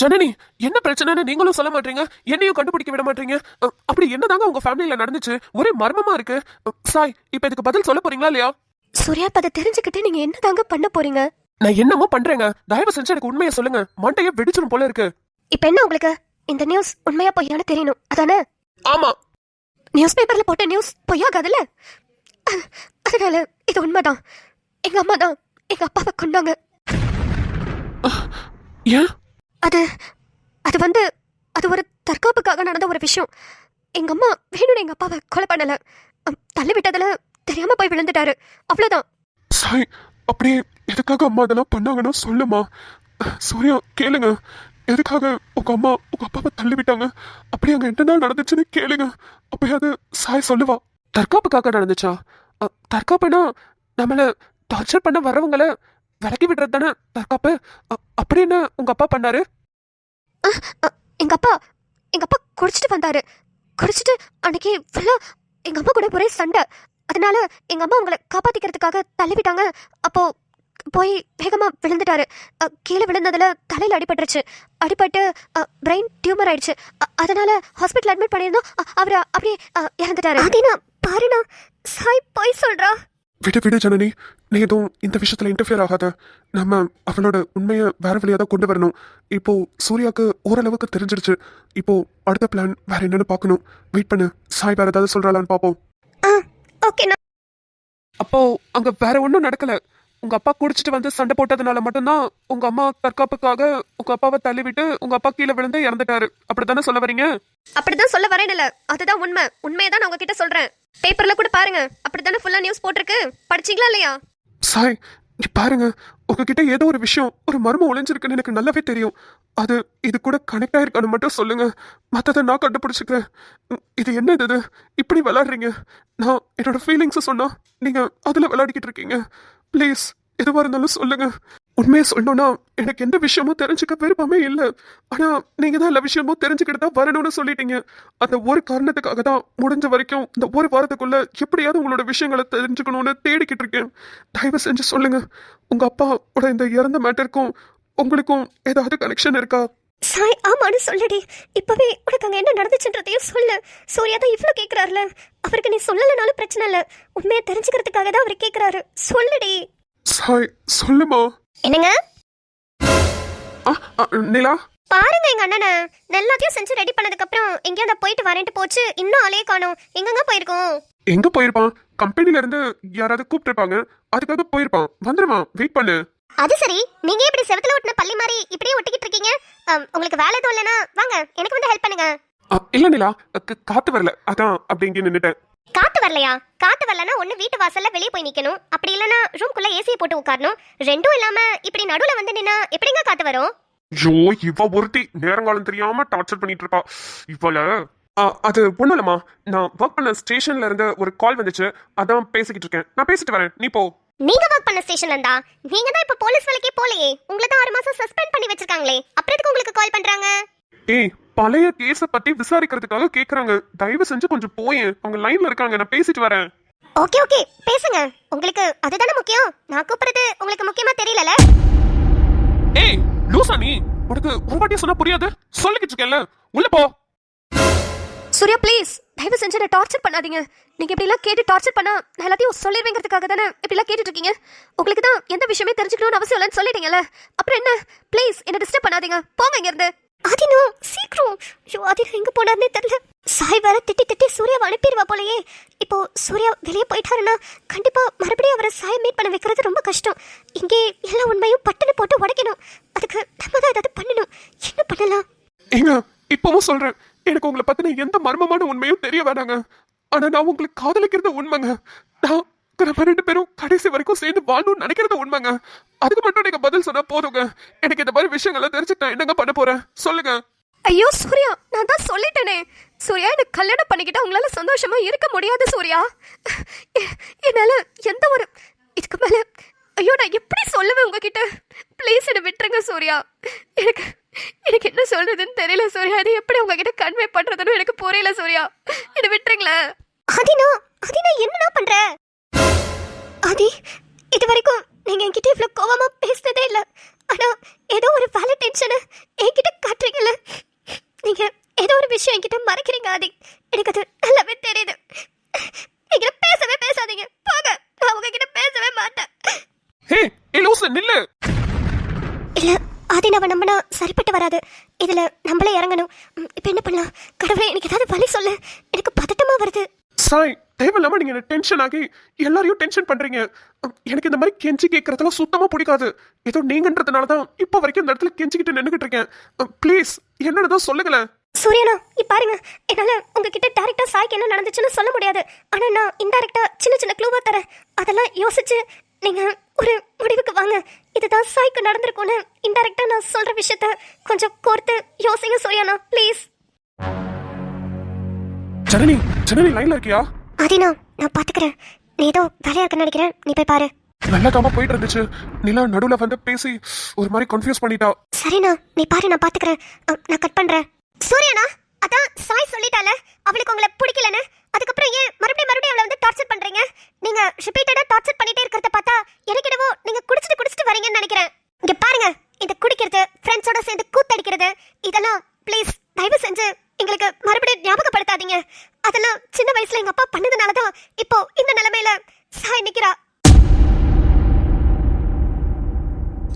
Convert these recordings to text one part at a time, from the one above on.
ஜனனி என்ன பிரச்சனைன்னு நீங்களும் சொல்ல மாட்டீங்க? என்னையும் கண்டுபிடிக்க விட மாட்டீங்க? அப்படி என்னதாங்க உங்க ஃபேமிலியில நடந்துச்சு? ஒரே மர்மமா இருக்கு. சாய் இப்ப இதுக்கு பதில் சொல்ல போறீங்களா இல்லையா? சூர்யா அதை தெரிஞ்சுக்கிட்டு நீங்க என்னதாங்க பண்ண போறீங்க? நான் என்னமோ பண்றேங்க. தயவு செஞ்சு எனக்கு உண்மையை சொல்லுங்க. மண்டையே வெடிச்சிடும் போல இருக்கு. இப்ப என்ன உங்களுக்கு? இந்த நியூஸ் உண்மையா பொய்யான்னு தெரியணும். அதானே? ஆமா. நியூஸ் பேப்பர்ல போட்ட நியூஸ் பொய்யாகாதுல்ல? அதனால இது உண்மைதான். எங்க அம்மா தான் எங்க அப்பாவை கொண்டாங்க ஏன்? அது அது வந்து அது ஒரு தற்காப்புக்காக நடந்த ஒரு விஷயம். எங்க அம்மா வேணும்னு எங்க அப்பாவை கொலை பண்ணல. தள்ளி விட்டதுல தெரியாம போய் விழுந்துட்டாரு. அவ்வளவுதான். சாய் அப்படியே எதுக்காக அம்மா இதெல்லாம் பண்ணாங்கன்னா சொல்லுமா? சூர்யா கேளுங்க. எதுக்காக உங்க அம்மா உங்க அப்பாவை தள்ளி விட்டாங்க அப்படி அங்க என்ன நாள் நடந்துச்சுன்னு கேளுங்க. அப்பயாவது சாய் சொல்லுவா. தற்காப்புக்காக நடந்துச்சா? அ, தற்காப்புனா நம்மள டார்ச்சர் பண்ண வரவங்களை விலக்கி விடுறது தானே தற்காப்பு அப்படி என்ன உங்க அப்பா பண்ணாரு? எங்க அப்பா எங்க அப்பா குடிச்சிட்டு வந்தாரு. குடிச்சிட்டு அன்னைக்கு ஃபுல்லா எங்க அம்மா கூட ஒரே சண்டை. அதனால எங்க அம்மா உங்களை காப்பாத்திக்கிறதுக்காக தள்ளி விட்டாங்க அப்போ போய் வேகமா விழுந்துட்டாரு. கீழே விழுந்ததுல தலையில அடிபட்டுருச்சு. அடிபட்டு பிரெயின் டியூமர் ஆயிடுச்சு. அதனால ஹாஸ்பிட்டல் அட்மிட் பண்ணியிருந்தோம். அவரு அப்படியே இறந்துட்டாரு. அதேனா பாருண்ணா சாய் போய் சொல்றா. விடு விடு ஜனனி. நீ எதுவும் இந்த விஷயத்துல இன்டர்ஃபியர் ஆகாத. நம்ம அவளோட உண்மையை வேற வழியா தான் கொண்டு வரணும். இப்போ சூர்யாவுக்கு ஓரளவுக்கு தெரிஞ்சிருச்சு. இப்போ அடுத்த பிளான் வேற என்னன்னு பார்க்கணும். வெயிட் பண்ணு. சாய் வேற ஏதாவது சொல்றாளான்னு பார்ப்போம். அப்போ அங்க வேற ஒன்றும் நடக்கல. உங்க அப்பா குடிச்சிட்டு வந்து சண்டை போட்டதுனால மட்டும்தான் உங்க அம்மா தற்காப்புக்காக உங்க அப்பாவை தள்ளி விட்டு உங்க அப்பா கீழே விழுந்து இறந்துட்டாரு. அப்படித்தானே சொல்ல வரீங்க? அப்படிதான் சொல்ல வரேன் இல்ல. அதுதான் உண்மை. உண்மையை தான் நான் உங்ககிட்ட சொல்றேன். பேப்பர்ல கூட பாருங்க. அப்படித்தானே ஃபுல்லா நியூஸ் போட்டிருக்கு? படிச்சீங்களா இல்லையா? சாய் நீ பாருங்க. உங்ககிட்ட ஏதோ ஒரு விஷயம் ஒரு மர்மம் ஒளிஞ்சிருக்குன்னு எனக்கு நல்லாவே தெரியும். அது இது கூட கனெக்ட் ஆயிருக்கான்னு மட்டும் சொல்லுங்க. மற்றதை நான் கண்டுபிடிச்சிக்கிறேன். இது என்ன இது? இப்படி விளாடுறீங்க. நான் என்னோட ஃபீலிங்ஸை சொன்னால் நீங்கள் அதில் விளையாடிக்கிட்டு இருக்கீங்க. ப்ளீஸ் எதுவாக இருந்தாலும் சொல்லுங்கள் உண்மையை சொல்லணும்னா எனக்கு எந்த விஷயமும் தெரிஞ்சுக்க விருப்பமே இல்லை. ஆனா நீங்க தான் எல்லா விஷயமும் தெரிஞ்சுக்கிட்டு தான் வரணும்னு சொல்லிட்டீங்க. அந்த ஒரு காரணத்துக்காக தான் முடிஞ்ச வரைக்கும் இந்த ஒரு வாரத்துக்குள்ள எப்படியாவது உங்களோட விஷயங்களை தெரிஞ்சுக்கணும்னு தேடிக்கிட்டு இருக்கேன். தயவு செஞ்சு சொல்லுங்க. உங்க அப்பாவோட இந்த இறந்த மேட்டருக்கும் உங்களுக்கும் ஏதாவது கனெக்ஷன் இருக்கா? சாய் ஆமான்னு சொல்லுடி. இப்பவே உனக்கு அங்க என்ன நடந்துச்சுன்றதையும் சொல்லு. சூர்யா தான் இவ்ளோ கேக்குறாருல. அவருக்கு நீ சொல்லலனாலும் பிரச்சனை இல்ல. உண்மையை தெரிஞ்சுக்கிறதுக்காக தான் அவர் கேக்குறாரு. சொல்லுடி. சாய் சொல்லுமா? என்னங்க? நிலா? பாருங்க எங்க அண்ணனை. எல்லாத்தையும் செஞ்சு ரெடி பண்ணதுக்கு அப்புறம் எங்கேயாவது போயிட்டு வரேன்ட்டு போச்சு. இன்னும் ஆளே காணோம். எங்கங்க போயிருக்கோம்? எங்க போயிருப்பான்? கம்பெனில இருந்து யாராவது கூப்பிட்டுருப்பாங்க. அதுக்காக போயிருப்பான். வந்துருவான் வெயிட் பண்ணு. அது சரி. நீங்க இப்படி செவத்துல ஒட்டின பள்ளி மாதிரி இப்படியே ஒட்டிக்கிட்டு இருக்கீங்க. உங்களுக்கு வேலை எதுவும் இல்லைன்னா வாங்க. எனக்கு வந்து ஹெல்ப் பண்ணுங்க. இல்ல நிலா. காத்து வரல. அதான் அப்படி இங்கே நின்னுட்டேன். காத்து வரலையா? காத்து வரலனா ஒண்ணு வீட்டு வாசல்ல வெளியே போய் நிக்கணும். அப்படி இல்லனா ரூம்குள்ள ஏசியை போட்டு உட்காரணும். ரெண்டும் இல்லாம இப்படி நடுவுல வந்து நின்னா எப்படிங்க காத்து வரும்? ஐயோ இவ ஒருத்தி. நேரங்காலம் தெரியாம டார்ச்சர் பண்ணிட்டு இருப்பா. இவள அது இல்லம்மா. நான் ஒர்க் பண்ண ஸ்டேஷன்ல இருந்து ஒரு கால் வந்துச்சு. அதான் பேசிக்கிட்டு இருக்கேன். நான் பேசிட்டு வரேன். நீ போ. நீங்க ஒர்க் பண்ண ஸ்டேஷன்ல இருந்தா? நீங்க தான் இப்ப போலீஸ் வேலைக்கே போலையே. உங்களை தான் ஆறு மாசம் சஸ்பெண்ட் பண்ணி வச்சிருக்காங்களே. அப்புறம் எதுக்கு உங்களுக்கு கால் பண்றாங்க? ஏய் பழைய கேஸ பத்தி விசாரிக்கிறதுக்காக கேக்குறாங்க. தயவு செஞ்சு கொஞ்சம் போயேன். அவங்க லைன்ல இருக்காங்க. நான் பேசிட்டு வரேன். ஓகே ஓகே பேசுங்க. உங்களுக்கு அதுதானே முக்கியம்? நான் கூப்பிடுறது உங்களுக்கு முக்கியமா தெரியலல? ஏய் லூசா நீ உனக்கு ஒரு வாட்டி சொன்னா புரியாது? சொல்லிக்கிட்டு இருக்கேன்ல. உள்ள போ. சூர்யா ப்ளீஸ் தயவு செஞ்சு என்ன டார்ச்சர் பண்ணாதீங்க. நீங்க இப்படி எல்லாம் கேட்டு டார்ச்சர் பண்ணா நான் எல்லாத்தையும் சொல்லிடுவேங்கிறதுக்காக தானே இப்படி எல்லாம் கேட்டுட்டு இருக்கீங்க? உங்களுக்கு தான் எந்த விஷயமே தெரிஞ்சுக்கணும்னு அவசியம் இல்லைன்னு சொல்லிட்டீங்கல்ல. அப்புறம் என்ன? ப்ளீஸ் என்ன டிஸ்டர்ப் பண்ணாதீங்க. போங்க இங்க இருந்து. அதினோ சீக்கிரம். ஐயோ அதினோ எங்க போனார்னே தெரியல. சாய் வேற திட்டி திட்டி சூர்யாவை அனுப்பிடுவா போலயே. இப்போ சூர்யா வெளியே போயிட்டாருன்னா கண்டிப்பா மறுபடியும் அவரை சாய் மீட் பண்ண வைக்கிறது ரொம்ப கஷ்டம். இங்கே எல்லா உண்மையும் பட்டுன்னு போட்டு உடைக்கணும். அதுக்கு நம்ம தான் ஏதாவது பண்ணணும். என்ன பண்ணலாம்? ஏங்க இப்பவும் சொல்றேன். எனக்கு உங்களை பத்தின எந்த மர்மமான உண்மையும் தெரிய வேணாங்க. ஆனா நான் உங்களுக்கு காதலிக்கிறது உண்மைங்க. நான் நம்ம ரெண்டு பேரும் கடைசி வரைக்கும் சேர்ந்து வாழணும்னு நினைக்கிறது உண்மைங்க. அதுக்கு மட்டும் நீங்க பதில் சொன்னா போதுங்க. எனக்கு இந்த மாதிரி விஷயங்கள்லாம் தெரிஞ்சுட்டு நான் என்னங்க பண்ண போறேன்? சொல்லுங்க. ஐயோ சூர்யா நான் தான் சொல்லிட்டேனே. சூர்யா எனக்கு கல்யாணம் பண்ணிக்கிட்டா உங்களால சந்தோஷமா இருக்க முடியாது சூர்யா. என்னால எந்த ஒரு இதுக்கு மேல ஐயோ நான் எப்படி சொல்லுவேன் உங்ககிட்ட? ப்ளீஸ் என்னை விட்டுருங்க சூர்யா. எனக்கு எனக்கு என்ன சொல்றதுன்னு தெரியல சூர்யா. அது எப்படி உங்ககிட்ட கன்வே பண்றதுன்னு எனக்கு புரியல சூர்யா. என்னை விட்டுருங்களேன் அதினா அதினா என்னடா பண்ற? ஆதி இது வரைக்கும் நீங்க என்கிட்ட இவ்வளவு கோவமா பேசினதே இல்ல. ஆனா ஏதோ ஒரு வேலை டென்ஷனை என்கிட்ட காட்டுறீங்கல்ல. நீங்க ஏதோ ஒரு விஷயம் என்கிட்ட மறைக்கிறீங்க ஆதி. எனக்கு அது நல்லாவே தெரியுது. நீங்க பேசவே பேசாதீங்க. போங்க. நான் உங்ககிட்ட பேசவே மாட்டேன். ஹே ஏ லூசு நில்லு. இல்ல ஆதி நம்ம நம்பினா சரிப்பட்டு வராது. இதுல நம்மளே இறங்கணும். இப்ப என்ன பண்ணலாம்? கடவுளே எனக்கு ஏதாவது வழி சொல்லு. எனக்கு பதட்டமா வருது. சாய் தேவையில்லாம நீங்க டென்ஷன் ஆகி எல்லாரையும் டென்ஷன் பண்றீங்க. எனக்கு இந்த மாதிரி கெஞ்சி கேட்கறதுலாம் சுத்தமா பிடிக்காது. ஏதோ நீங்கன்றதுனால தான் இப்போ வரைக்கும் இந்த இடத்துல கெஞ்சிக்கிட்டு நின்றுகிட்டு இருக்கேன். ப்ளீஸ் என்னன்னு தான் சொல்லுங்களேன். சூரியனா இப்ப பாருங்க. என்னால உங்ககிட்ட டைரக்டா சாய்க்கு என்ன நடந்துச்சுன்னு சொல்ல முடியாது. ஆனா நான் இன்டைரக்டா சின்ன சின்ன க்ளூவா தரேன். அதெல்லாம் யோசிச்சு நீங்க ஒரு முடிவுக்கு வாங்க. இதுதான் சாய்க்கு நடந்திருக்கும்னு இன்டைரக்டா நான் சொல்ற விஷயத்த கொஞ்சம் கோர்த்து யோசிங்க சூரியனா ப்ளீஸ் ஜனனி ஜனனி லைன்ல இருக்கியா? அதினா நான் பாத்துக்கிறேன். நீ ஏதோ வேலையா இருக்குன்னு நினைக்கிறேன். நீ போய் பாரு. நல்லா தாமா போயிட்டு இருந்துச்சு. நிலா நடுவுல வந்து பேசி ஒரு மாதிரி கன்ஃபியூஸ் பண்ணிட்டா. சரிண்ணா நீ பாரு நான் பாத்துக்கிறேன். நான் கட் பண்றேன். சூர்யாண்ணா அதான் சாய் சொல்லிட்டால. அவளுக்கு உங்களை பிடிக்கலன்னு. அதுக்கப்புறம் ஏன் மறுபடியும் மறுபடியும் அவளை வந்து டார்ச்சர் பண்றீங்க? நீங்க ரிப்பீட்டடா டார்ச்சர் பண்ணிட்டே இருக்கிறத பார்த்தா எனக்கு என்னவோ நீங்க குடிச்சிட்டு குடிச்சிட்டு வரீங்கன்னு நினைக்கிறேன். இங்க பாருங்க இந்த குடிக்கிறது ஃப்ரெண்ட்ஸோட சேர்ந்து கூத்தடிக்கிறது இதெல்லாம் ப்ளீஸ் தயவு செஞ்சு எங்களுக்கு மறுபடியும் ஞாபகப்படுத்தாதீங்க. அதெல்லாம் சின்ன வயசுல எங்க அப்பா பண்ணதுனால தான் இப்போ இந்த நிலைமையில சாய் நிக்கிறா.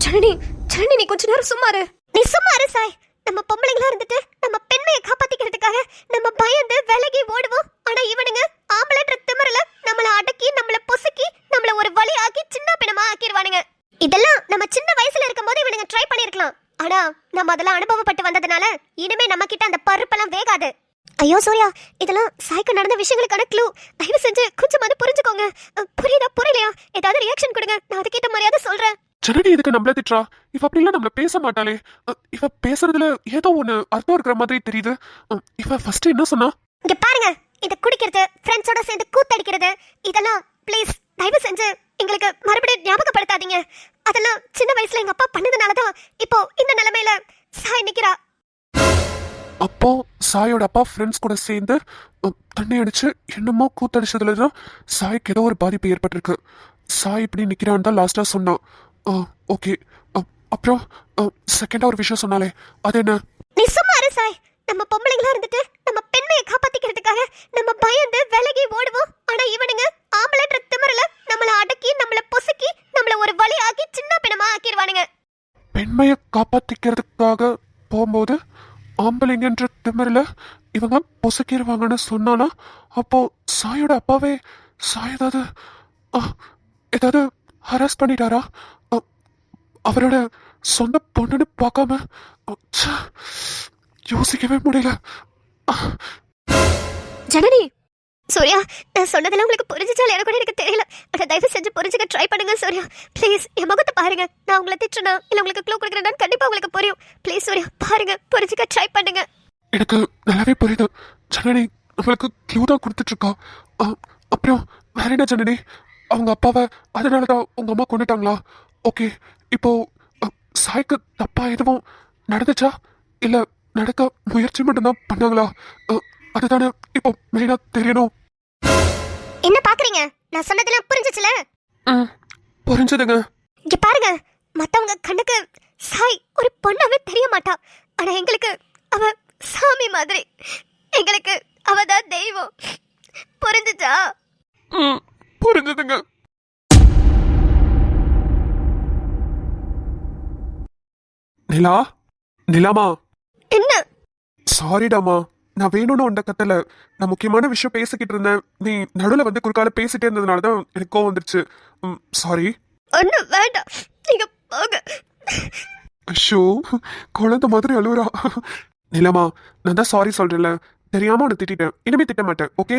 ஜனனி ஜனனி நீ கொஞ்ச நேரம் சும்மா இரு. நீ சும்மா இரு சாய். நம்ம பொம்பளைங்களா இருந்துட்டு நம்ம பெண்மையை காப்பாத்திக்கிறதுக்காக நம்ம பயந்து விலகி ஓடுவோம் ஆனா இவனுங்க ஆம்பளைன்ற திமிரல நம்மள அடக்கி நம்மள பொசுக்கி நம்மள ஒரு வழி ஆக்கி சின்ன பிணமா ஆக்கிடுவானுங்க இதெல்லாம் நம்ம சின்ன வயசுல இருக்கும்போது இவனுங்க ட்ரை பண்ணிருக்கலாம் ஆனா நம்ம அதெல்லாம் அனுபவப்பட்டு வந்ததுனால இனிமே நம்ம கிட்ட அந்த பருப்பெல்லாம் வேகாது ஐயோ சூர்யா இதெல்லாம் சாய்க்கு நடந்த விஷயங்களுக்கான க்ளூ தயவு செஞ்சு கொஞ்சமாவது புரிஞ்சுக்கோங்க. புரியுதா புரியலையா? ஏதாவது ரியாக்ஷன் கொடுங்க. நான் அதுக்கேற்ற மரியாதை சொல்றேன். ஜனனி இதுக்கு நம்மள திட்டுறா? இவ அப்படிலாம் நம்மள பேச மாட்டாளே. இவ பேசுறதுல ஏதோ ஒண்ணு அர்த்தம் இருக்கிற மாதிரி தெரியுது. இவ ஃபர்ஸ்ட் என்ன சொன்னா? இங்க பாருங்க. இது குடிக்கிறது ஃப்ரெண்ட்ஸோட சேர்ந்து கூத்தடிக்கிறது இதெல்லாம் ப்ளீஸ் தயவு செஞ்சு எங்களுக்கு மறுபடியும் ஞாபகப்படுத்தாதீங்க. அதெல்லாம் சின்ன வயசுல எங்க அப்பா பண்ணதுனால தான் இப்போ இந்த நிலைமையில சாய் நிக்கிறா. அப்போ சாயோட அப்பா ஃப்ரெண்ட்ஸ் கூட சேர்ந்து தண்ணி அடிச்சு என்னமோ கூத்தடிச்சதுல தான் சாய்க்கு ஏதோ ஒரு பாதிப்பு ஏற்பட்டிருக்கு. சாய் இப்படி நிக்கிறான்னு தான் லாஸ்டா சொன்னான். ஓகே அப்புறம் செகண்டா ஒரு விஷயம் சொன்னாலே அது என்ன? நீ சும்மா இரு சாய். நம்ம பொம்பளைங்களா இருந்துட்டு நம்ம பெண்மையை காப்பாத்திக்கிறதுக்காக நம்ம பயந்து விலகி ஓடுவோம். ஆனா இவனுங்க ஆம்பளைன்ற திமிரல நம்மள அடக்கி நம்மள பொசுக்கி நம்மள ஒரு வழி ஆக்கி சின்ன பிணமா ஆக்கிடுவானுங்க பெண்மையை காப்பாத்திக்கிறதுக்காக போகும்போது ஆம்பளைங்கன்ற திமிரில் இவங்க பொசுக்கிடுவாங்கன்னு சொன்னானா அப்போ சாயோட அப்பாவே சாய் ஏதாவது ஏதாவது ஹராஸ் பண்ணிட்டாரா? ஆ, அவரோட சொந்த பொண்ணுன்னு பார்க்காம யோசிக்கவே முடியல. ஜனனி சூர்யா நான் சொன்னதெல்லாம் உங்களுக்கு புரிஞ்சுச்சால எனக்கு கூட எனக்கு தெரியல. ஆனா தயவு செஞ்சு புரிஞ்சுக்க ட்ரை பண்ணுங்க சூர்யா. ப்ளீஸ் என் முகத்தை பாருங்க. நான் உங்களை திட்டுனா இல்லை உங்களுக்கு க்ளூ கொடுக்குறேன்னா கண்டிப்பா உங்களுக்கு புரியும். ப்ளீஸ் சூர்யா பாருங்க புரிஞ்சுக்க ட்ரை பண்ணுங்க. எனக்கு நல்லாவே புரியுது. ஜனனி நம்மளுக்கு க்ளூ தான் கொடுத்துட்ருக்கா. ஆ, அப்புறம் வேற என்ன ஜனனி? அவங்க அப்பாவை அதனால தான் உங்கள் அம்மா கொண்டுட்டாங்களா? ஓகே இப்போ சாய்க்கு தப்பா எதுவும் நடந்துச்சா? இல்லை நடக்க முயற்சி மட்டும்தான் பண்ணாங்களா? அதுதானே இப்போ மெயினா தெரியணும். என்ன பாக்குறீங்க? நான் சொன்னதெல்லாம் புரிஞ்சுச்சுல? ம், புரிஞ்சுதுங்க. இங்க பாருங்க மத்தவங்க கண்ணுக்கு சாய் ஒரு பொண்ணாவே தெரிய மாட்டா. ஆனா எங்களுக்கு அவ சாமி மாதிரி. எங்களுக்கு அவ தான் தெய்வம். புரிஞ்சுச்சா ம், புரிஞ்சுதுங்க. நிலா? நிலாமா? என்ன? சாரிடாமா நான் வேணும்னு உண்ட கத்தல நான் முக்கியமான விஷயம் பேசிக்கிட்டு இருந்தேன். நீ நடுவில் வந்து குறுக்கால பேசிட்டே இருந்ததுனால தான் எனக்கு கோவம் வந்துருச்சு. சாரி ஒண்ணு வேண்டாம். நீங்க போங்க. ஐயோ குழந்தை மாதிரி அழுவுறா. நிலமா நான் தான் சாரி சொல்றேன்ல. தெரியாம உன்னை திட்டிட்டேன். இனிமே திட்ட மாட்டேன் ஓகே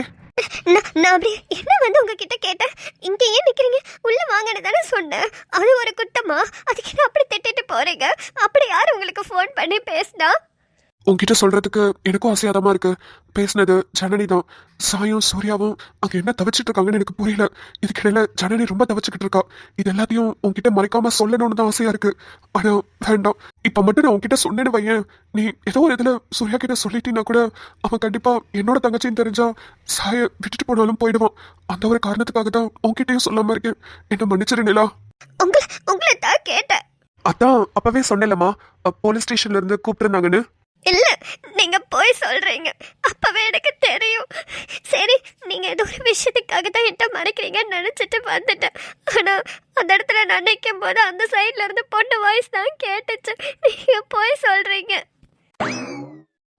நான் அப்படி என்ன வந்து உங்ககிட்ட கேட்டேன்? இங்க ஏன் நிக்கிறீங்க. உள்ள வாங்கன்னு தானே சொன்னேன். அது ஒரு குத்தமா? அதுக்கு என்ன அப்படி திட்டிட்டு போறீங்க? அப்படி யார் உங்களுக்கு ஃபோன் பண்ணி பேசினா? உன்கிட்ட சொல்றதுக்கு எனக்கும் ஆசையாதமா இருக்கு. பேசினது ஜனனி தான். சாயும் சூர்யாவும் அங்க என்ன தவிச்சிட்டு இருக்காங்கன்னு எனக்கு புரியல. இதுக்கிடையில ஜனனி ரொம்ப தவிச்சுக்கிட்டு இருக்கா. இது எல்லாத்தையும் உன்கிட்ட மறைக்காம சொல்லணும்னு தான் ஆசையா இருக்கு. ஆனா வேண்டாம். இப்ப மட்டும் நான் உன்கிட்ட சொன்னேன்னு வையேன். நீ ஏதோ ஒரு இதுல சூர்யா கிட்ட சொல்லிட்டீன்னா கூட அவன் கண்டிப்பா என்னோட தங்கச்சின்னு தெரிஞ்சா சாய விட்டுட்டு போனாலும் போயிடுவான். அந்த ஒரு காரணத்துக்காக தான் உன்கிட்டயும் சொல்லாம இருக்கேன். என்ன மன்னிச்சிரு நிலா. உங்களை உங்களை தான் கேட்டேன். அதான் அப்பவே சொன்னேன்லம்மா. போலீஸ் ஸ்டேஷன்ல இருந்து கூப்பிட்டுருந்தாங்கன்னு இல்ல நீங்க போய் சொல்றீங்க. அப்பவே எனக்கு தெரியும். சரி நீங்க ஏதோ ஒரு விஷயத்துக்காக தான் என்கிட்ட மறைக்கிறீங்கன்னு நினைச்சிட்டு வந்துட்டேன். ஆனா அந்த இடத்துல நான் நிற்கும் போது அந்த சைட்ல இருந்து பொண்ணு வாய்ஸ் தான் கேட்டுச்சு. நீங்க போய் சொல்றீங்க.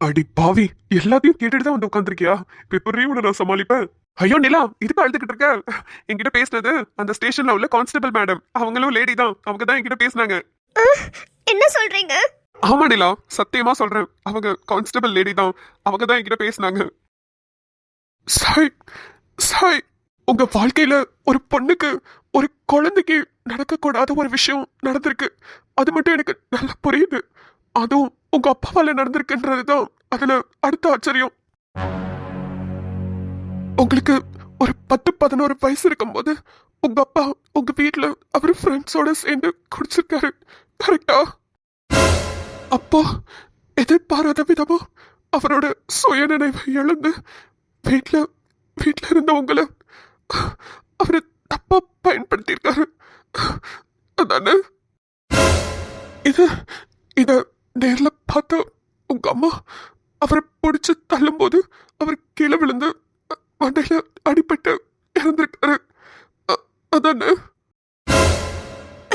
அடி பாவி எல்லாத்தையும் கேட்டுட்டு தான் வந்து உட்காந்துருக்கியா எப்படி உன்னை நான் சமாளிப்பேன். ஐயோ நிலா இதுக்கு அழுதுகிட்டு இருக்க? என்கிட்ட பேசினது அந்த ஸ்டேஷன்ல உள்ள கான்ஸ்டபிள் மேடம் அவங்களும் லேடி தான். அவங்க தான் என்கிட்ட பேசினாங்க. என்ன சொல்றீங்க? ஆமா நிலா சத்தியமா சொல்றேன். அவங்க கான்ஸ்டபிள் லேடி தான். அவங்க தான் என்கிட்ட பேசினாங்க. சாய் சாய் உங்க வாழ்க்கையில ஒரு பொண்ணுக்கு ஒரு குழந்தைக்கு நடக்கக்கூடாத ஒரு விஷயம் நடந்திருக்கு. அது மட்டும் எனக்கு நல்லா புரியுது. அதுவும் உங்க அப்பாவால நடந்திருக்குன்றது தான் அதுல அடுத்த ஆச்சரியம். உங்களுக்கு ஒரு பத்து பதினோரு வயசு இருக்கும்போது உங்க அப்பா உங்க வீட்டில் அவர் ஃப்ரெண்ட்ஸோட சேர்ந்து குடிச்சிருக்காரு. கரெக்டா அப்போ எதிர்பாராத விதமா அவரோட சுயநினைவை இழந்து வீட்டில் வீட்டில் இருந்த உங்களை தப்பாக தப்பா பயன்படுத்தியிருக்காரு. அதானே? இது இதை நேரில் பார்த்த உங்க அம்மா அவரை பிடிச்சி தள்ளும்போது அவர் கீழே விழுந்து மண்டையில் அடிபட்டு இறந்துருக்காரு. அதானே?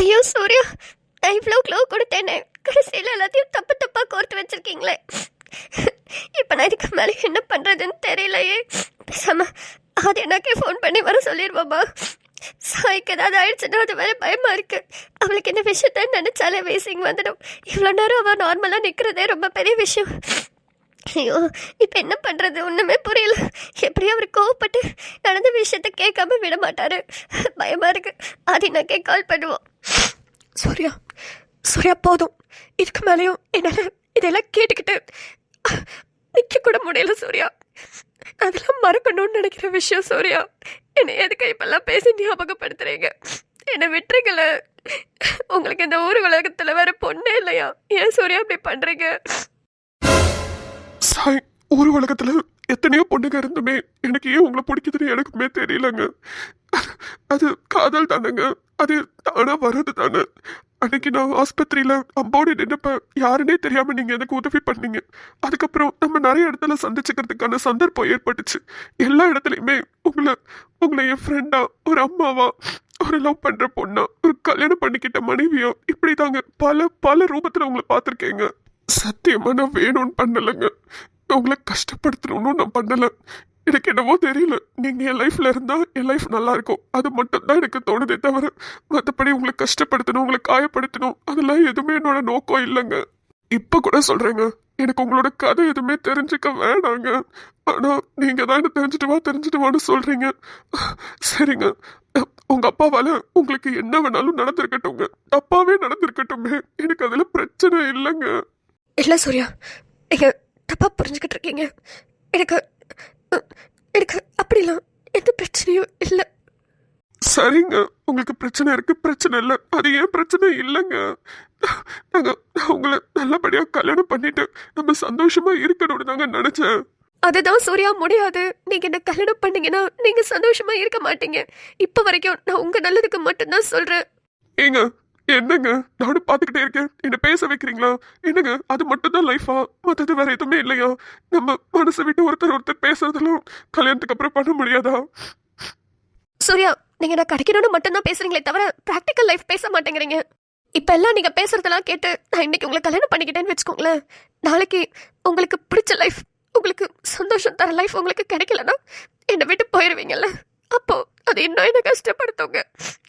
ஐயோ சூர்யா நான் இவ்வளோ க்ளோ கொடுத்தேனே. கடைசியில் எல்லாத்தையும் தப்பு தப்பாக கோர்த்து வச்சிருக்கீங்களே. இப்போ நான் இதுக்கு மேலே என்ன பண்ணுறதுன்னு தெரியலையே. பேசாம அது எனக்கே ஃபோன் பண்ணி வர சொல்லிடுவோம்மா சாய்க்கு ஏதாவது ஆயிடுச்சுன்னா அது வேற பயமாக இருக்குது அவளுக்கு இந்த விஷயத்த நினச்சாலே வேசிங் வந்துடும். இவ்வளோ நேரம் அவள் நார்மலாக நிற்கிறதே ரொம்ப பெரிய விஷயம். ஐயோ இப்போ என்ன பண்ணுறது ஒன்றுமே புரியல. எப்படியும் அவர் கோவப்பட்டு நடந்த விஷயத்த கேட்காம விட மாட்டாரு. இருக்குது இருக்கு. ஆதினாக்கே கால் பண்ணுவோம். சூர்யா சூர்யா போதும். இதுக்கு மேலேயும் என்னால் இதெல்லாம் கேட்டுக்கிட்டு நிற்க கூட முடியல சூர்யா. அதெல்லாம் மறக்கணும்னு நினைக்கிற விஷயம் சூர்யா. என்னை எதுக்கு இப்பெல்லாம் பேசி ஞாபகப்படுத்துறீங்க? என்னை விட்டுருக்கல உங்களுக்கு இந்த ஊர் உலகத்தில் வேற பொண்ணே இல்லையா? ஏன் சூர்யா அப்படி பண்ணுறீங்க சாய் ஊர் உலகத்துல எத்தனையோ பொண்ணுங்க இருந்துமே எனக்கு ஏன் உங்களை பிடிக்குதுன்னு எனக்குமே தெரியலங்க. அது காதல் தானேங்க. அது தானா வர்றது தானே. அன்னைக்கு நான் ஆஸ்பத்திரியில் அம்போடு நின்னப்ப யாருன்னே தெரியாமல் நீங்கள் எனக்கு உதவி பண்ணீங்க. அதுக்கப்புறம் நம்ம நிறைய இடத்துல சந்திச்சுக்கிறதுக்கான சந்தர்ப்பம் ஏற்பட்டுச்சு. எல்லா இடத்துலையுமே உங்களை உங்களை என் ஃப்ரெண்டாக ஒரு அம்மாவா ஒரு லவ் பண்ணுற பொண்ணா ஒரு கல்யாணம் பண்ணிக்கிட்ட மனைவியோ இப்படி தாங்க பல பல ரூபத்தில் உங்களை பார்த்துருக்கேங்க. சத்தியமாக நான் வேணும்னு பண்ணலைங்க. உங்களை கஷ்டப்படுத்தணும்னு நான் பண்ணலை. எனக்கு என்னவோ தெரியல. நீங்கள் என் லைஃப்பில் இருந்தால் என் லைஃப் நல்லா இருக்கும் அது மட்டும்தான் எனக்கு தோணுதே தவிர மற்றபடி உங்களை கஷ்டப்படுத்தணும் உங்களை காயப்படுத்தணும் அதெல்லாம் எதுவுமே என்னோட நோக்கம் இல்லைங்க. இப்போ கூட சொல்கிறேங்க எனக்கு உங்களோட கதை எதுவுமே தெரிஞ்சுக்க வேணாங்க. ஆனால் நீங்கள் தான் என்ன தெரிஞ்சுட்டு வா தெரிஞ்சுட்டு வான்னு சரிங்க. உங்கள் அப்பாவால் உங்களுக்கு என்ன வேணாலும் நடந்திருக்கட்டும்ங்க. தப்பாகவே நடந்திருக்கட்டுமே. எனக்கு அதில் பிரச்சனை இல்லைங்க. இல்லை சூர்யா. நீங்கள் தப்பாக புரிஞ்சுக்கிட்டு இருக்கீங்க. எனக்கு எனக்கு அப்படிலாம் எந்த பிரச்சனையும் இல்லை. சரிங்க. உங்களுக்கு பிரச்சனை இருக்கு பிரச்சனை இல்லை. அது ஏன் பிரச்சனை இல்லைங்க? நாங்க நான் உங்களை நல்லபடியா கல்யாணம் பண்ணிட்டு நம்ம சந்தோஷமா இருக்கணும்னு தாங்க நினைச்சேன். அதுதான் சூர்யா முடியாது. நீங்க என்ன கல்யாணம் பண்ணீங்கன்னா நீங்க சந்தோஷமா இருக்க மாட்டீங்க. இப்ப வரைக்கும் நான் உங்க நல்லதுக்கு மட்டும்தான் சொல்றேன். ஏங்க என்னங்க? நானும் பார்த்துக்கிட்டே இருக்கேன். என்ன பேச வைக்கிறீங்களா? என்னங்க? அது மட்டும்தான் லைஃபா மற்றது வேற எதுவுமே இல்லையா? நம்ம மனசை விட்டு ஒருத்தர் ஒருத்தர் பேசுறதெல்லாம் கல்யாணத்துக்கு அப்புறம் பண்ண முடியாதா? சூர்யா நீங்க நான் கிடைக்கணும்னு மட்டும்தான் பேசுறீங்களே தவிர பிராக்டிக்கல் லைஃப் பேச மாட்டேங்கிறீங்க. இப்ப எல்லாம் நீங்க பேசுறதெல்லாம் கேட்டு நான் இன்னைக்கு உங்களை கல்யாணம் பண்ணிக்கிட்டேன்னு வச்சுக்கோங்களேன். நாளைக்கு உங்களுக்கு பிடிச்ச லைஃப் உங்களுக்கு சந்தோஷம் தர லைஃப் உங்களுக்கு கிடைக்கலன்னா என்னை விட்டு போயிருவீங்கல்ல. அப்போ அது இன்னும் என்ன கஷ்டப்படுத்துங்க.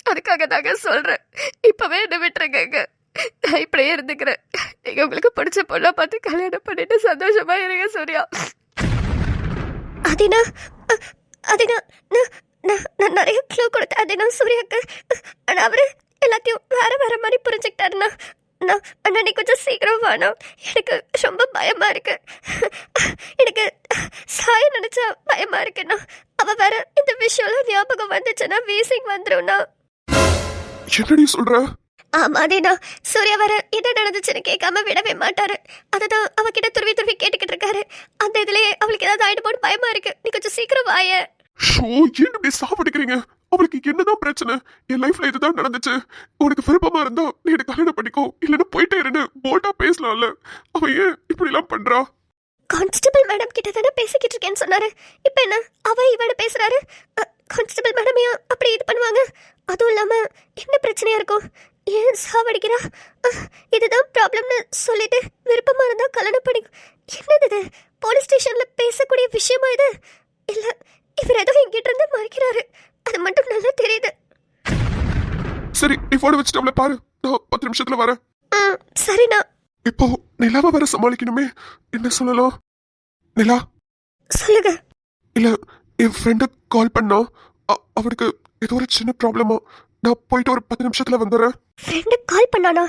அதுக்காக தாங்க சொல்றேன். இப்பவே என்ன விட்டுருங்க நான் இப்படியே இருந்துக்கிறேன். நீங்க உங்களுக்கு பிடிச்ச பொண்ணை பார்த்து கல்யாணம் பண்ணிட்டு சந்தோஷமா இருங்க சூர்யா. அதினா அதினா நான் நான் நான் நிறைய க்ளூ கொடுத்தேன் அதினா சூர்யாக்கு. ஆனால் அவர் எல்லாத்தையும் வேற வேற மாதிரி புரிஞ்சுக்கிட்டாருண்ணா. அண்ணா அண்ணா நீ கொஞ்சம் சீக்கிரம் வாண்ணா எனக்கு ரொம்ப பயமா இருக்கு. எனக்கு சாய நினைச்சா பயமா இருக்குண்ணா. அவ வேற இந்த விஷயம்லாம் ஞாபகம் வந்துச்சுன்னா வீசிங் வந்துரும்ண்ணா என்னடி சொல்ற? ஆமாதேண்ணா சூர்யா வர என்ன நடந்துச்சுன்னு கேட்காம விடவே மாட்டாரு. அதுதான் அவகிட்ட துருவி துருவி கேட்டுக்கிட்டு இருக்காரு. அந்த இதுலயே அவளுக்கு ஏதாவது ஆயிடுமோன்னு பயமா இருக்கு. நீ கொஞ்சம் சீக்கிரம் வாய. ஷோ ஏன் இப்படி சாவடிக்கிறீங்க? அவளுக்கு என்னதான் பிரச்சனை? என் லைஃப்ல இதுதான் நடந்துச்சு. உனக்கு விருப்பமா இருந்தா நீ எனக்கு கல்யாணம் பண்ணிக்கோ. இல்லைன்னா போயிட்டே இருன்னு போல்டா பேசலாம்ல. அவ ஏன் இப்படி எல்லாம் பண்றா? கான்ஸ்டபிள் மேடம் கிட்ட தானே பேசிக்கிட்டு இருக்கேன்னு சொன்னாரு. இப்போ என்ன? அவ இவட பேசுறாரு? கான்ஸ்டபிள் மேடம் ஏன் அப்படி இது பண்ணுவாங்க? அதுவும் இல்லாம என்ன பிரச்சனையா இருக்கும்? ஏன் சாவடிக்கிறா? இதுதான் ப்ராப்ளம்னு சொல்லிட்டு விருப்பமா இருந்தா கல்யாணம் பண்ணி என்னது இது? போலீஸ் ஸ்டேஷன்ல பேசக்கூடிய விஷயமா இது? இல்ல இவர் ஏதோ என்கிட்ட இருந்து மறைக்கிறாரு. அது மட்டும் நல்லா தெரியுது. சரி நீ போன வச்சுட்டு அவளை பாரு. நான் பத்து நிமிஷத்துல வரேன். சரிண்ணா. இப்போ நிலாவை வர சமாளிக்கணுமே. என்ன சொல்லலாம் நிலா? சொல்லுங்க. இல்ல என் ஃப்ரெண்டு கால் பண்ணா அ- அவனுக்கு ஏதோ ஒரு சின்ன ப்ராப்ளமா நான் போயிட்டு ஒரு பத்து நிமிஷத்துல வந்துடுறேன். ஃப்ரெண்டு கால் பண்ணானா?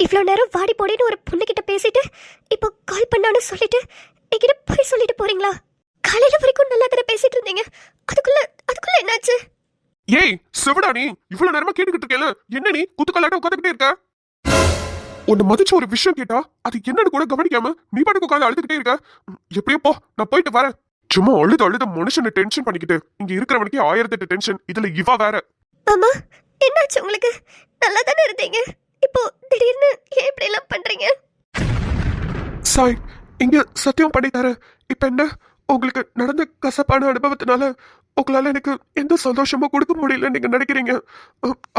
இவ்வளோ நேரம் வாடி போடின்னு ஒரு பொண்ணுகிட்ட பேசிட்டு இப்போ கால் பண்ணான்னு சொல்லிட்டு என்கிட்ட போய் சொல்லிட்டு போறீங்களா? காலையில வரைக்கும் நல்லா தானே பேசிட்டு இருந்தீங்க. அதுக்குள்ள அதுக்குள்ள என்னாச்சு? ஏய் செவடா நீ இவ்வளவு நேரமா கேட்டுக்கிட்டு இருக்கேல என்ன நீ குத்துக்கல்லாட்ட உட்காந்துக்கிட்டே இருக்க? உன்னை மதிச்சு ஒரு விஷயம் கேட்டா அது என்னன்னு கூட கவனிக்காம நீ பாட்டுக்கு உட்காந்து அழுதுகிட்டே இருக்க. எப்படியோ போ நான் போயிட்டு வரேன். சும்மா அழுது அழுது மனுஷனை டென்ஷன் பண்ணிக்கிட்டு இங்க இருக்கிறவனுக்கு ஆயிரத்தெட்டு டென்ஷன் இதுல இவா வேற. ஆமா என்னாச்சு உங்களுக்கு? நல்லா தானே இருந்தீங்க? இப்போ திடீர்னு ஏன் இப்படி எல்லாம் பண்றீங்க? சாய் இங்க சத்தியம் பண்ணி தரேன் இப்ப என்ன? உங்களுக்கு நடந்த கசப்பான அனுபவத்தினால உங்களால எனக்கு எந்த சந்தோஷமும் கொடுக்க முடியல நீங்க நினைக்கிறீங்க.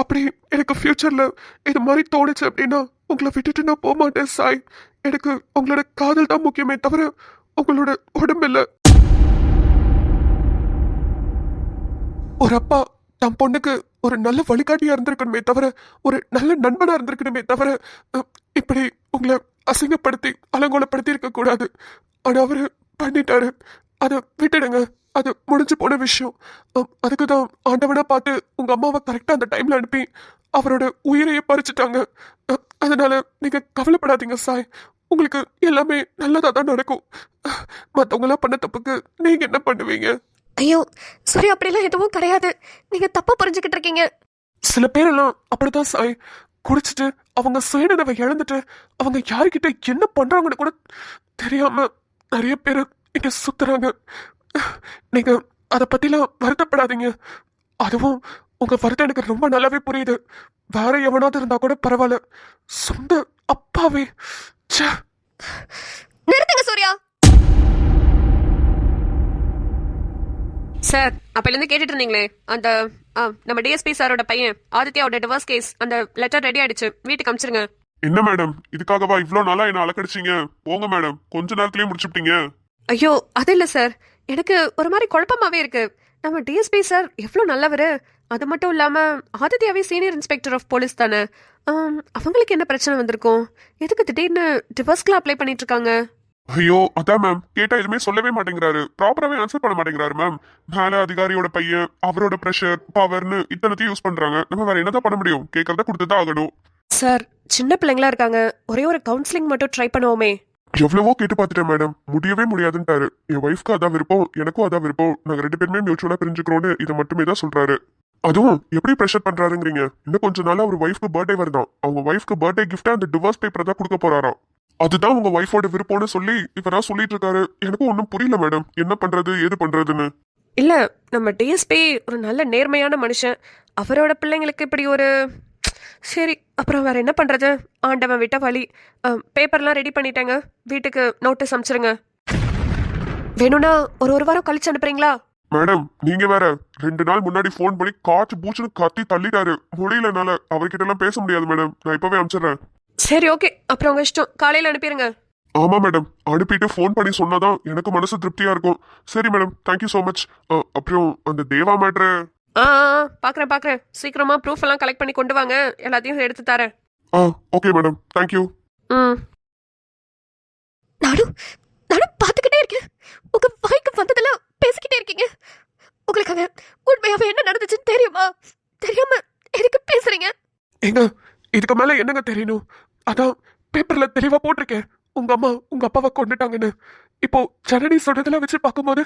அப்படி எனக்கு ஃபியூச்சர்ல இது மாதிரி தோணுச்சு அப்படின்னா உங்களை விட்டுட்டு நான் போக மாட்டேன் சாய். எனக்கு உங்களோட காதல் தான் முக்கியமே தவிர உங்களோட உடம்பு ஒரு அப்பா தன் பொண்ணுக்கு ஒரு நல்ல வழிகாட்டியா இருந்திருக்கணுமே தவிர ஒரு நல்ல நண்பனா இருந்திருக்கணுமே தவிர இப்படி உங்களை அசிங்கப்படுத்தி அலங்கோலப்படுத்தி இருக்க கூடாது ஆனா அவரு பண்ணிட்டாரு. அதை விட்டுடுங்க. அது முடிஞ்சு போன விஷயம். அதுக்கு தான் ஆண்டவனா பார்த்து உங்க அம்மாவை கரெக்டா அந்த டைம்ல அனுப்பி அவரோட உயிரையே பறிச்சுட்டாங்க. அதனால நீங்க கவலைப்படாதீங்க சாய். உங்களுக்கு எல்லாமே நல்லதா தான் நடக்கும். மத்தவங்க எல்லாம் பண்ண தப்புக்கு நீங்க என்ன பண்ணுவீங்க? ஐயோ சூர்யா அப்படிலாம் எதுவும் கிடையாது. நீங்க தப்பா புரிஞ்சுக்கிட்டு இருக்கீங்க. சில பேரெல்லாம் அப்படிதான் சாய். குடிச்சிட்டு அவங்க சுயநினைவை இழந்துட்டு அவங்க யார்கிட்ட என்ன பண்றாங்கன்னு கூட தெரியாம நிறைய பேர் இங்க சுத்துறாங்க. நீங்க அதை பத்திலாம் வருத்தப்படாதீங்க. அதுவும் உங்க வருத்தம் எனக்கு ரொம்ப நல்லாவே புரியுது. வேற எவனாவது இருந்தா கூட பரவாயில்ல. சொந்த அப்பாவே. ச்சே. நிறுத்துங்க சூர்யா. சார் அப்பையிலேருந்து கேட்டுட்டு இருந்தீங்களே அந்த ஆ, நம்ம டிஎஸ்பி சாரோட பையன் ஆதித்யாவோட டிவோர்ஸ் கேஸ் அந்த லெட்டர் ரெடி ஆயிடுச்சு. வீட்டுக்கு அமிச்சிருங்க. என்ன மேடம் இதுக்காகவா இவ்ளோ நாளா என்ன அலக்கடிச்சீங்க? போங்க மேடம் கொஞ்ச நேரத்திலேயே முடிச்சுட்டீங்க ஐயோ அது இல்லை சார். எனக்கு ஒரு மாதிரி குழப்பமாவே இருக்கு. நம்ம டிஎஸ்பி சார் எவ்வளோ நல்லவர்? அது மட்டும் இல்லாமல் ஆதித்யாவே சீனியர் இன்ஸ்பெக்டர் ஆஃப் போலீஸ் தானே. அவங்களுக்கு என்ன பிரச்சனை வந்திருக்கும்? எதுக்கு திடீர்னு டிவோர்ஸ்க்குலாம் அப்ளை பண்ணிட்டு இருக்காங்க ஐயோ அதான் மேம் கேட்டா எதுவுமே சொல்லவே மாட்டேங்கிறாரு. ப்ராப்பராவே ஆன்சர் பண்ண மாட்டேங்கிறாரு மேம் மேல அதிகாரியோட பையன் அவரோட ப்ரெஷர் பவர்னு இத்தனத்தையும் யூஸ் பண்றாங்க. நம்ம வேற என்னதான் பண்ண முடியும்? கேட்கறத கொடுத்துதான் ஆகணும். சார் சின்ன பிள்ளைங்களா இருக்காங்க. ஒரே ஒரு கவுன்சிலிங் மட்டும் ட்ரை பண்ணுவோமே. எவ்வளவோ கேட்டு பார்த்துட்டேன் மேடம் முடியவே முடியாதுன்ட்டாரு. என் ஒய்ஃப்க்கு அதான் விருப்பம் எனக்கும் அதான் விருப்பம். நாங்கள் ரெண்டு பேருமே மியூச்சுவலா பிரிஞ்சுக்கிறோன்னு இதை மட்டுமே தான் சொல்றாரு. அதுவும் எப்படி ப்ரெஷர் பண்றாருங்கிறீங்க? இன்னும் கொஞ்ச நாள் அவர் ஒய்ஃப்க்கு பர்த்டே வருதான். அவங்க ஒய்ஃப்க்கு பர்த்டே கிஃப்டா அந்த டிவோர்ஸ் பேப்பரை தான் கொடுக்க போறாராம். அதுதான் உங்க ஒய்ஃபோட விருப்பம்னு சொல்லி இவரா சொல்லிட்டு இருக்காரு. எனக்கும் ஒன்றும் புரியல மேடம் என்ன பண்றது ஏது பண்றதுன்னு? இல்ல நம்ம டிஎஸ்பி ஒரு நல்ல நேர்மையான மனுஷன். அவரோட பிள்ளைங்களுக்கு இப்படி ஒரு சரி அப்புறம் வேற என்ன பண்றது? ஆண்டவன் விட்ட வழி. பேப்பர்லாம் ரெடி பண்ணிட்டேங்க. வீட்டுக்கு நோட்டீஸ் அனுப்பிச்சிருங்க. வேணும்னா ஒரு ஒரு வாரம் கழிச்சு அனுப்புறீங்களா? மேடம் நீங்க வேற ரெண்டு நாள் முன்னாடி ஃபோன் பண்ணி காய்ச்சி பூச்சுன்னு கத்தி தள்ளிட்டாரு. முடியலனால அவர்கிட்ட எல்லாம் பேச முடியாது மேடம். நான் இப்பவே அனுப்பிச்சிடுறேன். சரி ஓகே அப்புறம் உங்க இஷ்டம். காலையில அனுப்பிடுங்க ஆமா மேடம். அனுப்பிட்டு ஃபோன் பண்ணி சொன்னாதான் எனக்கு மனசு திருப்தியா இருக்கும். சரி மேடம் தேங்க்யூ ஸோ மச் அப்புறம் அந்த தேவா மேட்ரு ஆ ஆ, ஆ, பாக்குறேன் பாக்குறேன். சீக்கிரமா ப்ரூஃப் எல்லாம் கலெக்ட் பண்ணி கொண்டு வாங்க. எல்லாத்தையும் எடுத்து தரேன். ஆ ஓகே மேடம் தேங்க்யூ ம். நானும் நானும் பார்த்துக்கிட்டே இருக்கேன். உங்க வாய்க்கு வந்ததெல்லாம் பேசிக்கிட்டே இருக்கீங்க. உங்களுக்காக உண்மையாவே என்ன நடந்துச்சுன்னு தெரியுமா? தெரியாம எதுக்கு பேசுறீங்க? ஏங்க இதுக்கு மேல என்னங்க தெரியணும்? அதான் பேப்பர்ல தெளிவா போட்டிருக்கேன். உங்க அம்மா உங்க அப்பாவை கொண்டுட்டாங்கன்னு. இப்போ ஜனனி சொல்றதெல்லாம் வச்சு பார்க்கும்போது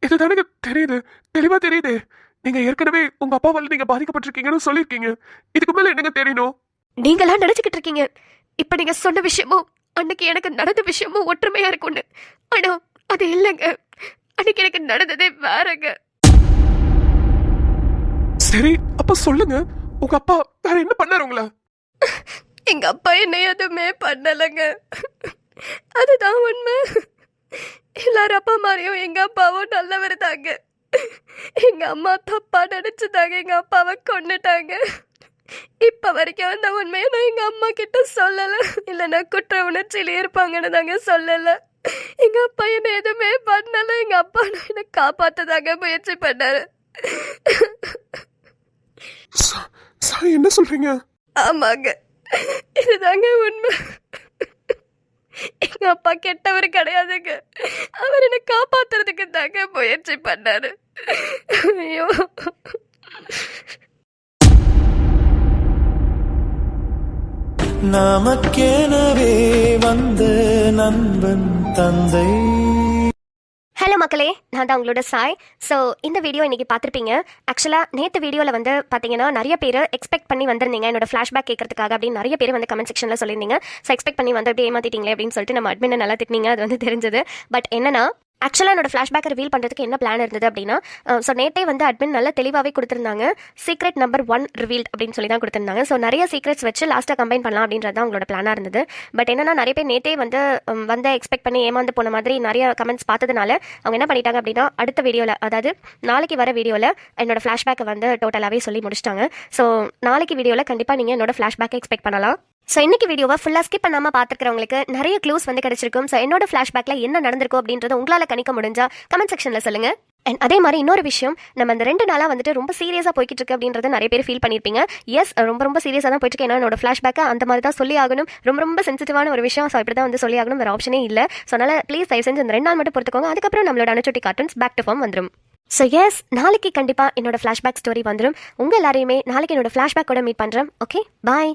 இதுதானே எனக்கு தெரியுது. தெளிவா தெரியுது. நீங்க ஏற்கனவே உங்க அப்பாவால நீங்க பாதிக்கப்பட்டிருக்கீங்கன்னு சொல்லியிருக்கீங்க. இதுக்கு மேல என்னங்க தெரியணும் நீங்களா நினைச்சுக்கிட்டு இருக்கீங்க. இப்ப நீங்க சொன்ன விஷயமும் அன்னைக்கு எனக்கு நடந்த விஷயமும் ஒற்றுமையா இருக்கும்னு. ஆனா அது இல்லைங்க. அன்னைக்கு எனக்கு நடந்ததே வேறங்க. சரி அப்ப சொல்லுங்க. உங்க அப்பா வேற என்ன பண்ணாரு உங்கள? எங்க அப்பா என்ன எதுவுமே பண்ணலைங்க. அதுதான் உண்மை. எல்லாரும் அப்பா மாதிரியும் எங்க அப்பாவும் நல்லவர் தாங்க எங்க அம்மா தப்பா நினைச்சுதாங்க எங்க அப்பாவை கொன்னுட்டாங்க. இப்ப வரைக்கும் அந்த உண்மையை நான் எங்க அம்மா கிட்ட சொல்லல. இல்லைன்னா குற்ற உணர்ச்சியில இருப்பாங்கன்னு தாங்க சொல்லல. எங்க அப்பா என்ன எதுவுமே பண்ணல. எங்க அப்பா என்ன காப்பாத்ததாங்க முயற்சி பண்ணாரு. என்ன சொல்றீங்க? ஆமாங்க. இதுதாங்க உண்மை. எங்க அப்பா கெட்டவர் கிடையாதுங்க. அவர் என்னை காப்பாத்துறதுக்கு தாங்க முயற்சி பண்ணாரு. ஐயோ. நமக்கெனவே வந்த நண்பன் தந்தை. மக்களே நான் தான் உங்களோட சாய். ஸோ இந்த வீடியோ இன்னைக்கு பார்த்துருப்பீங்க. ஆக்சுவலாக நேற்று வீடியோவில் வந்து பார்த்தீங்கன்னா நிறைய பேர் எக்ஸ்பெக்ட் பண்ணி வந்திருந்தீங்க. என்னோட ஃப்ளாஷ்பேக் கேட்கறதுக்காக அப்படின்னு நிறைய பேர் வந்து கமெண்ட் செக்ஷனில் சொல்லியிருந்தீங்க. ஸோ எக்ஸ்பெக்ட் பண்ணி வந்து அப்படியே ஏமாத்திட்டீங்களே அப்படின்னு சொல்லிட்டு நம்ம அட்மினை நல்லா திட்டினீங்க. அது வந்து தெரிஞ்சது. பட் என்னன்னா ஆக்சுவலாக என்னோட ஃப்ளாஷ்பேக்கை ரிவீல் பண்ணுறதுக்கு என்ன பிளான் இருந்தது அப்படின்னா ஸோ நேற்றே வந்து அட்மின் நல்லா தெளிவாகவே கொடுத்துருந்தாங்க. சீக்ரெட் நம்பர் ஒன் ரிவீல்ட் அப்படின்னு சொல்லி தான் கொடுத்துருந்தாங்க. ஸோ நிறைய சீக்ரெட்ஸ் வச்சு லாஸ்ட்டாக கம்பைன் பண்ணலாம் அப்படின்றது தான் உங்களோட பிளானாக இருந்தது. பட் என்னன்னா நிறைய பேர் நேற்றே வந்து um, வந்து எக்ஸ்பெக்ட் பண்ணி ஏமாந்து போன மாதிரி நிறைய கமெண்ட்ஸ் பார்த்ததுனால அவங்க என்ன பண்ணிட்டாங்க அப்படின்னா அடுத்த வீடியோவில் அதாவது நாளைக்கு வர வீடியோவில் என்னோட ஃப்ளாஷ்பேக்கை வந்து டோட்டலாகவே சொல்லி முடிச்சிட்டாங்க. ஸோ நாளைக்கு வீடியோவில் கண்டிப்பாக நீங்கள் என்னோட ஃப்ளாஷ்பேக்கை எக்ஸ்பெக்ட் பண்ணலாம். ஸோ இன்னைக்கு வீடியோவை ஃபுல்லாக ஸ்கிப் பண்ணாமல் பார்த்துக்கிறவங்களுக்கு நிறைய க்ளூஸ் வந்து கிடைச்சிருக்கும். ஸோ என்னோட ஃப்ளாஷ்பேக்கில் என்ன நடந்திருக்கும் அப்படின்றத உங்களால் கணிக்க முடிஞ்சா கமெண்ட் செக்ஷனில் சொல்லுங்கள் அண்ட் அதே மாதிரி இன்னொரு விஷயம் நம்ம அந்த ரெண்டு நாளாக வந்துட்டு ரொம்ப சீரியஸாக போய்கிட்டு இருக்கு அப்படின்றத நிறைய பேர் ஃபீல் பண்ணியிருப்பீங்க எஸ் ரொம்ப ரொம்ப சீரியஸாக தான் போயிட்டு இருக்கேன் என்னோட ஃப்ளாஷ்பேக்கை அந்த மாதிரி தான் சொல்லி ஆகணும். ரொம்ப ரொம்ப சென்சிட்டிவான ஒரு விஷயம். ஸோ இப்படி தான் வந்து சொல்லி ஆகணும். வேறு ஆப்ஷனே இல்லை. ஸோ அதனால் ப்ளீஸ் தயவு செஞ்சு அந்த ரெண்டு நாள் மட்டும் பொறுத்துக்கோங்க. அதுக்கப்புறம் நம்மளோட அனுச்சுட்டி கார்ட்டன்ஸ் பேக் டு ஃபார்ம் வந்துடும் ஸோ எஸ் நாளைக்கு கண்டிப்பாக என்னோட ஃப்ளாஷ்பேக் ஸ்டோரி வந்துடும் உங்கள் எல்லாரையுமே நாளைக்கு என்னோட ஃப்ளாஷ்பேக்கோட மீட் பண்ணுறேன் ஓகே பாய்